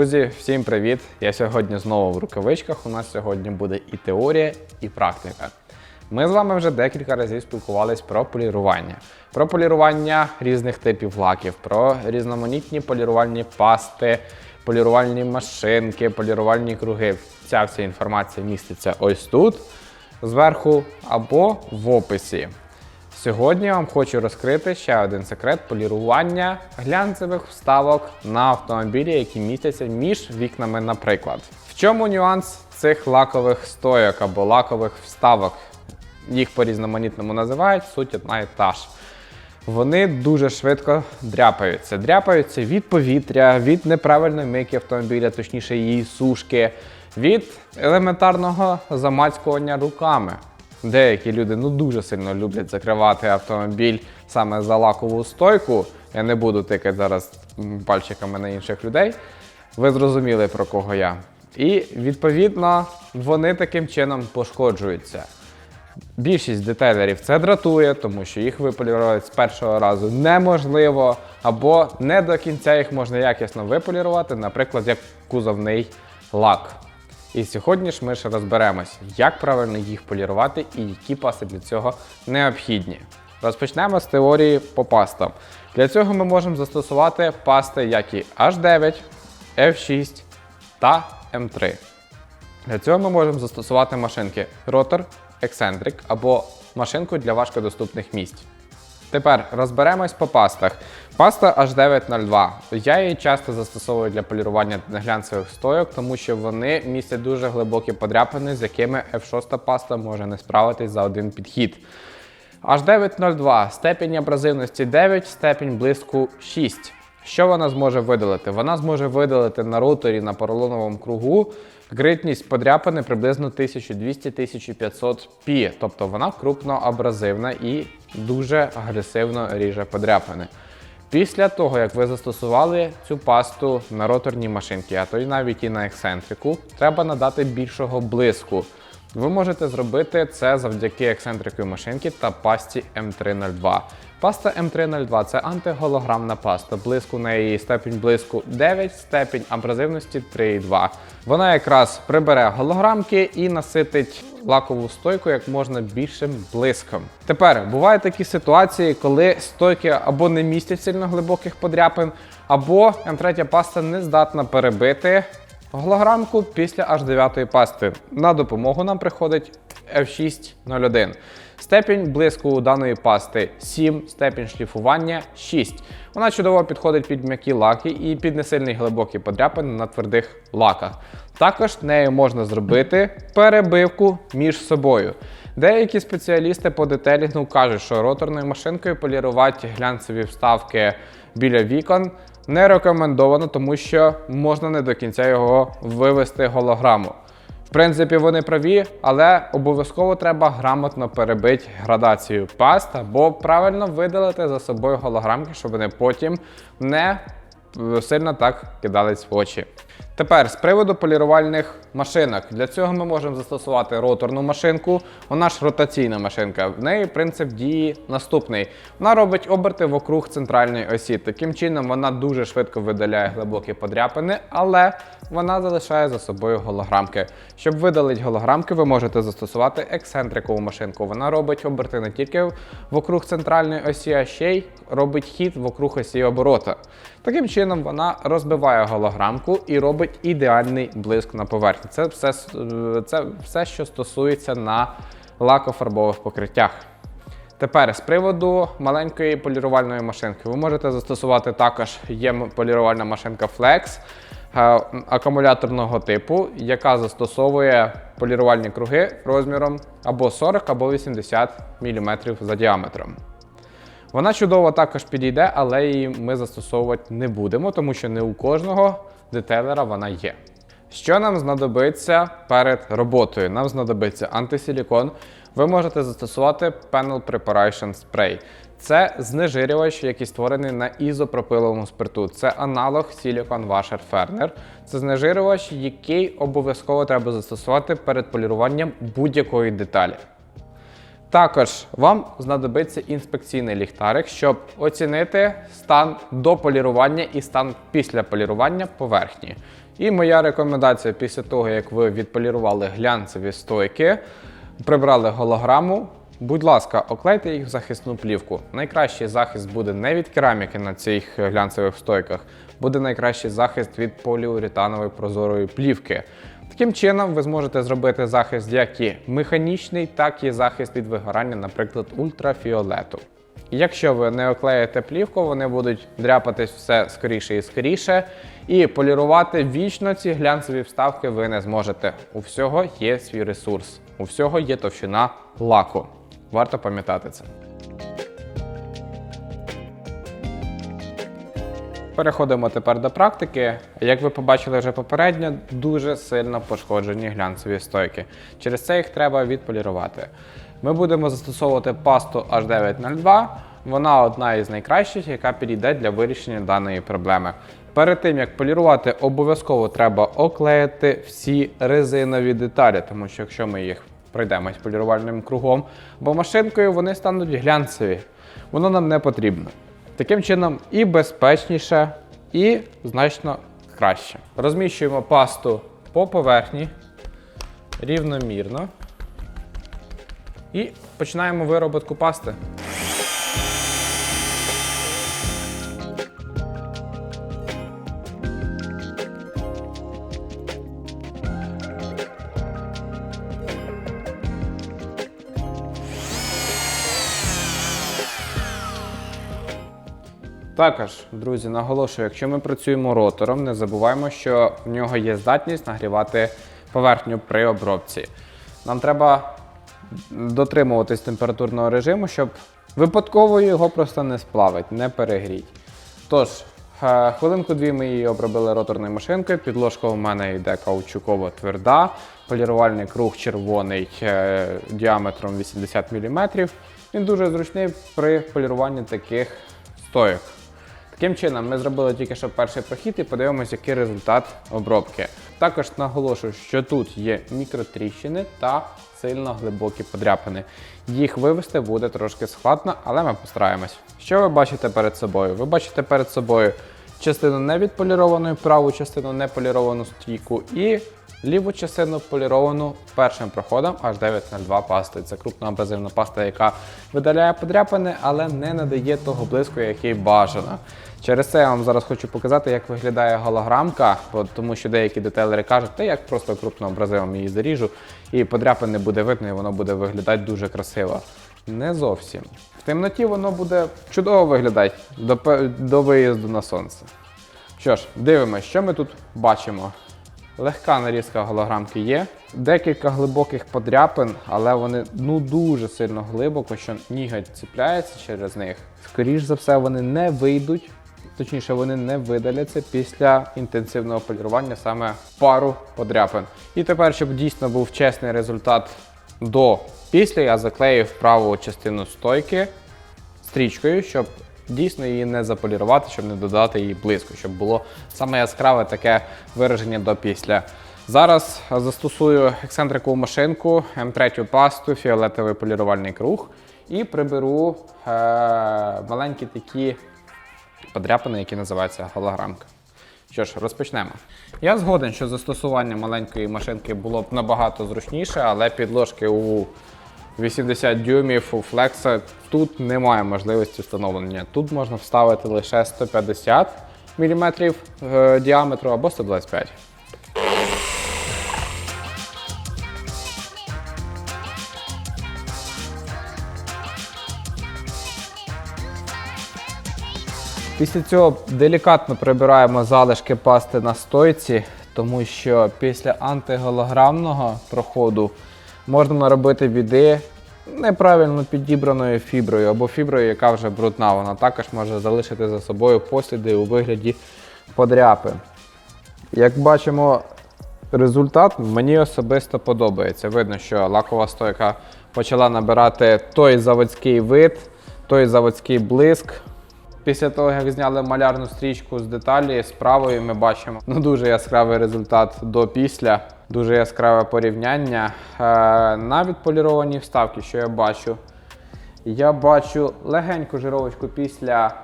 Друзі, всім привіт! Я сьогодні знову в рукавичках. У нас сьогодні буде і теорія, і практика. Ми з вами вже декілька разів спілкувались про полірування, про полірування різних типів лаків, про різноманітні полірувальні пасти, полірувальні машинки, полірувальні круги. Ця вся інформація міститься ось тут, зверху або в описі. Сьогодні я вам хочу розкрити ще один секрет полірування глянцевих вставок на автомобілі, які містяться між вікнами, наприклад. В чому нюанс цих лакових стойок або лакових вставок? Їх по-різноманітному називають, суть одна і та ж. Вони дуже швидко дряпаються. Дряпаються від повітря, від неправильної мийки автомобіля, точніше її сушки, від елементарного замацькування руками. Деякі люди ну дуже сильно люблять закривати автомобіль саме за лакову стойку. Я не буду тикати зараз пальчиками на інших людей. Ви зрозуміли про кого я. І відповідно вони таким чином пошкоджуються. Більшість детейлерів це дратує, тому що їх виполірувати з першого разу неможливо, або не до кінця їх можна якісно виполірувати, наприклад, як кузовний лак. І сьогодні ж ми ж розберемось, як правильно їх полірувати і які пасти для цього необхідні. Розпочнемо з теорії по пастам. Для цього ми можемо застосувати пасти, як і H9, F6 та M3. Для цього ми можемо застосувати машинки Rotor, Eccentric або машинку для важкодоступних місць. Тепер розберемось по пастах. Паста H902. Я її часто застосовую для полірування глянцевих стойок, тому що вони містять дуже глибокі подряпини, з якими F6 паста може не справитись за один підхід. H902 степінь абразивності 9, степінь блиску 6. Що вона зможе видалити? Вона зможе видалити на роторі на поролоновому кругу гритність подряпини приблизно 1200-1500 пі, тобто вона крупно абразивна і дуже агресивно ріже подряпини. Після того, як ви застосували цю пасту на роторній машинці, а то й навіть і на ексцентрику, треба надати більшого блиску. Ви можете зробити це завдяки ексцентриковій машинки та пасті М302. Паста М302 це антиголограмна паста. Блиску на її степінь блиску 9, степінь абразивності 3,2. Вона якраз прибере голограмки і наситить лакову стойку як можна більшим блиском. Тепер бувають такі ситуації, коли стойки або не містять сильно глибоких подряпин, або М3 паста не здатна перебити голограмку після аж 9 пасти. На допомогу нам приходить F601. Степінь блиску даної пасти 7, степінь шліфування 6. Вона чудово підходить під м'які лаки і під несильні глибокі подряпини на твердих лаках. Також нею можна зробити перебивку між собою. Деякі спеціалісти по детелінгу кажуть, що роторною машинкою полірувати глянцеві вставки біля вікон не рекомендовано, тому що можна не до кінця його вивести голограму. В принципі, вони праві, але обов'язково треба грамотно перебити градацію паст або правильно видалити за собою голограмки, щоб вони потім не е, сильно так кидались в очі. Тепер з приводу полірувальних машинок. Для цього ми можемо застосувати роторну машинку. Вона ж ротаційна машинка. В неї принцип дії наступний. Вона робить оберти вокруг центральної осі. Таким чином вона дуже швидко видаляє глибокі подряпини, але вона залишає за собою голограмки. Щоб видалити голограмки, ви можете застосувати ексцентрикову машинку. Вона робить оберти не тільки вокруг центральної осі, а ще й робить хід вокруг осі оборота. Таким чином вона розбиває голограмку і робить ідеальний блиск на поверхні. Це все, е, це все, що стосується на лакофарбових покриттях. Тепер з приводу маленької полірувальної машинки. Ви можете застосувати також є полірувальна машинка Flex е, акумуляторного типу, яка застосовує полірувальні круги розміром або 40, або 80 мм за діаметром. Вона чудово також підійде, але її ми застосовувати не будемо, тому що не у кожного детейлера вона є. Що нам знадобиться перед роботою? Нам знадобиться антисилікон. Ви можете застосувати Panel Preparation Spray. Це знежирювач, який створений на ізопропиловому спирту. Це аналог Silicon Washer Ferner. Це знежирювач, який обов'язково треба застосувати перед поліруванням будь-якої деталі. Також вам знадобиться інспекційний ліхтарик, щоб оцінити стан до полірування і стан після полірування поверхні. І моя рекомендація після того, як ви відполірували глянцеві стойки, прибрали голограму. Будь ласка, оклейте їх в захисну плівку. Найкращий захист буде не від кераміки на цих глянцевих стойках, буде найкращий захист від поліуретанової прозорої плівки. Таким чином, ви зможете зробити захист як і механічний, так і захист від вигорання, наприклад, ультрафіолету. Якщо ви не оклеїте плівку, вони будуть дряпатись все скоріше і скоріше. І полірувати вічно ці глянцеві вставки ви не зможете. У всього є свій ресурс, у всього є товщина лаку. Варто пам'ятати це. Переходимо тепер до практики. Як ви побачили вже попередньо, дуже сильно пошкоджені глянцеві стойки. Через це їх треба відполірувати. Ми будемо застосовувати пасту H902. Вона одна із найкращих, яка підійде для вирішення даної проблеми. Перед тим як полірувати, обов'язково треба оклеїти всі резинові деталі, тому що якщо ми їх пройдемось полірувальним кругом, бо машинкою вони стануть глянцеві. Воно нам не потрібно. Таким чином і безпечніше, і значно краще. Розміщуємо пасту по поверхні рівномірно. І починаємо вироботку пасти. Також, друзі, наголошую, якщо ми працюємо ротором, не забуваємо, що в нього є здатність нагрівати поверхню при обробці. Нам треба дотримуватись температурного режиму, щоб випадково його просто не сплавить, не перегріть. Тож, е, хвилинку-дві ми її обробили роторною машинкою. Підложка у мене йде каучуково тверда, полірувальний круг червоний е, діаметром 80 мм. Він дуже зручний при поліруванні таких стоїк. Таким чином, ми зробили тільки що перший прохід і подивимося, який результат обробки. Також наголошую, що тут є мікротріщини та сильно глибокі подряпини. Їх вивести буде трошки складно, але ми постараємось. Що ви бачите перед собою? Ви бачите перед собою частину невідполіровану, праву частину неполіровану стійку і ліву частину поліровану першим проходом H902 пасти. Це крупноабразивна паста, яка видаляє подряпини, але не надає того блиску, який бажано. Через це я вам зараз хочу показати, як виглядає голограмка, тому що деякі детейлери кажуть, та як просто крупноабразивом її заріжу, і подряпин буде видно, і воно буде виглядати дуже красиво. Не зовсім. В темноті воно буде чудово виглядати до, до виїзду на сонце. Що ж, дивимося, що ми тут бачимо. Легка нарізка голограмки є. Декілька глибоких подряпин, але вони ну дуже сильно глибоко, що ніготь ціпляється через них. Скоріш за все, вони не вийдуть, точніше, вони не видаляться після інтенсивного полірування саме пару подряпин. І тепер, щоб дійсно був чесний результат до після, я заклеїв праву частину стойки стрічкою, щоб дійсно її не заполірувати, щоб не додати їй блиску, щоб було саме яскраве таке вираження до після. Зараз застосую ексцентрикову машинку, М3 пасту, фіолетовий полірувальний круг і приберу е- маленькі такі подряпини, які називаються голограмка. Що ж, розпочнемо. Я згоден, що застосування маленької машинки було б набагато зручніше, але підложки у 80 дюймів у флекса тут немає можливості встановлення. Тут можна вставити лише 150 мм е, діаметру або 125 Після цього делікатно прибираємо залишки пасти на стойці, тому що після антиголограмного проходу можна наробити біди неправильно підібраною фіброю або фіброю, яка вже брудна. Вона також може залишити за собою посліди у вигляді подряпин. Як бачимо, результат мені особисто подобається. Видно, що лакова стойка почала набирати той заводський вид, той заводський блиск. Після того, як зняли малярну стрічку з деталі, з правої ми бачимо ну, дуже яскравий результат до після. Дуже яскраве порівняння. Е, навіть поліровані вставки, що я бачу. Я бачу легеньку жировочку після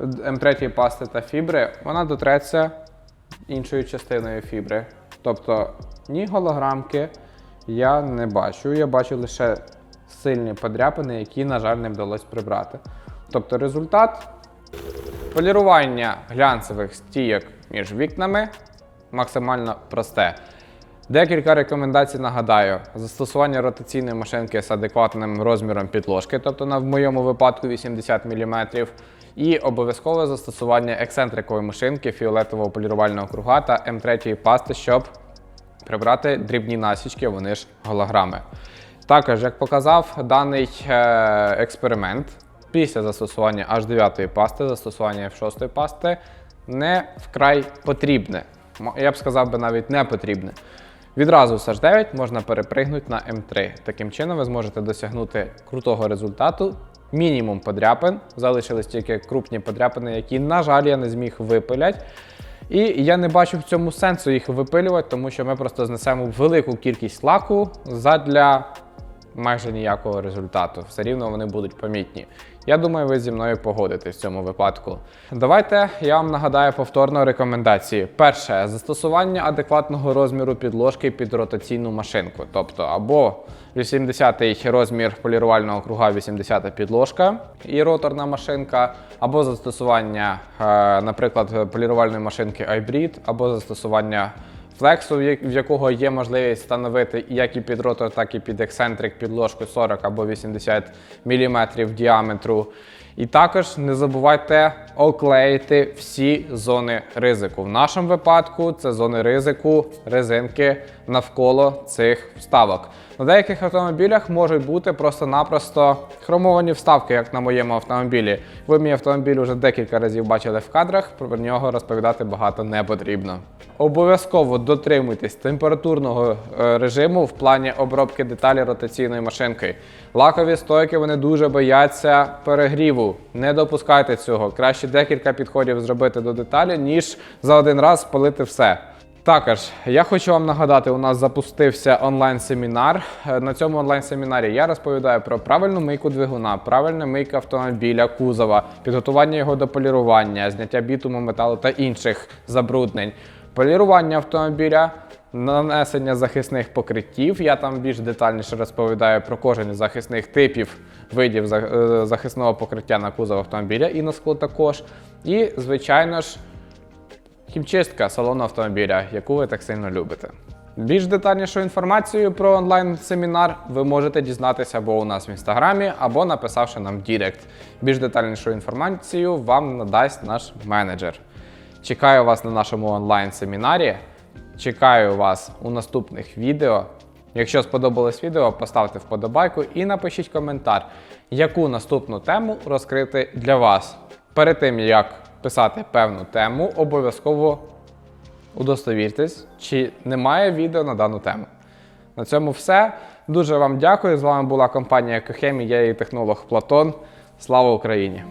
М3 пасти та фібри. Вона дотреться іншою частиною фібри. Тобто ні голограмки я не бачу. Я бачу лише сильні подряпини, які, на жаль, не вдалося прибрати. Тобто результат полірування глянцевих стійок між вікнами максимально просте. Декілька рекомендацій нагадаю: застосування ротаційної машинки з адекватним розміром підложки, тобто на в моєму випадку 80 мм, і обов'язкове застосування ексцентрикової машинки фіолетового полірувального круга та М3 пасти, щоб прибрати дрібні насічки, вони ж голограми. Також, як показав даний е, експеримент, після застосування H9 пасти, застосування F6 пасти не вкрай потрібне. Я б сказав би навіть не потрібне. Відразу з H9 можна перепригнути на М3. Таким чином ви зможете досягнути крутого результату. Мінімум подряпин. Залишились тільки крупні подряпини, які, на жаль, я не зміг випилять. І я не бачу в цьому сенсу їх випилювати, тому що ми просто знесемо велику кількість лаку задля майже ніякого результату. Все рівно вони будуть помітні. Я думаю, ви зі мною погодитесь в цьому випадку. Давайте я вам нагадаю повторно рекомендації. Перше застосування адекватного розміру підложки під ротаційну машинку, тобто або 80-й розмір полірувального круга, 80-та підложка і роторна машинка, або застосування, е, наприклад, полірувальної машинки iBreed, або застосування флексу, в якого є можливість встановити як і під ротор, так і під ексцентрик підложку 40 або 80 мм діаметру. І також не забувайте оклеїти всі зони ризику. В нашому випадку це зони ризику резинки навколо цих вставок. На деяких автомобілях можуть бути просто-напросто хромовані вставки, як на моєму автомобілі. Ви мій автомобіль вже декілька разів бачили в кадрах, про нього розповідати багато не потрібно. Обов'язково дотримуйтесь температурного е, режиму в плані обробки деталі ротаційною машинкою. Лакові стойки вони дуже бояться перегріву. Не допускайте цього. Краще декілька підходів зробити до деталі, ніж за один раз спалити все. Також я хочу вам нагадати, у нас запустився онлайн-семінар. Е, На цьому онлайн-семінарі я розповідаю про правильну мийку двигуна, правильну мийку автомобіля, кузова, підготування його до полірування, зняття бітуму, металу та інших забруднень, полірування автомобіля, нанесення захисних покриттів. Я там більш детальніше розповідаю про кожен із захисних типів видів е, захисного покриття на кузов автомобіля і на скло також. І, звичайно ж, Хімчистка салону автомобіля, яку ви так сильно любите. Більш детальнішу інформацію про онлайн-семінар ви можете дізнатися або у нас в інстаграмі, або написавши нам в Дірект. Більш детальнішу інформацію вам надасть наш менеджер. Чекаю вас на нашому онлайн-семінарі. Чекаю вас у наступних відео. Якщо сподобалось відео, поставте вподобайку і напишіть коментар, яку наступну тему розкрити для вас. Перед тим як писати певну тему, обов'язково удостовіртесь, чи немає відео на дану тему. На цьому все. Дуже вам дякую. З вами була компанія Екохемі, я її технолог Платон. Слава Україні!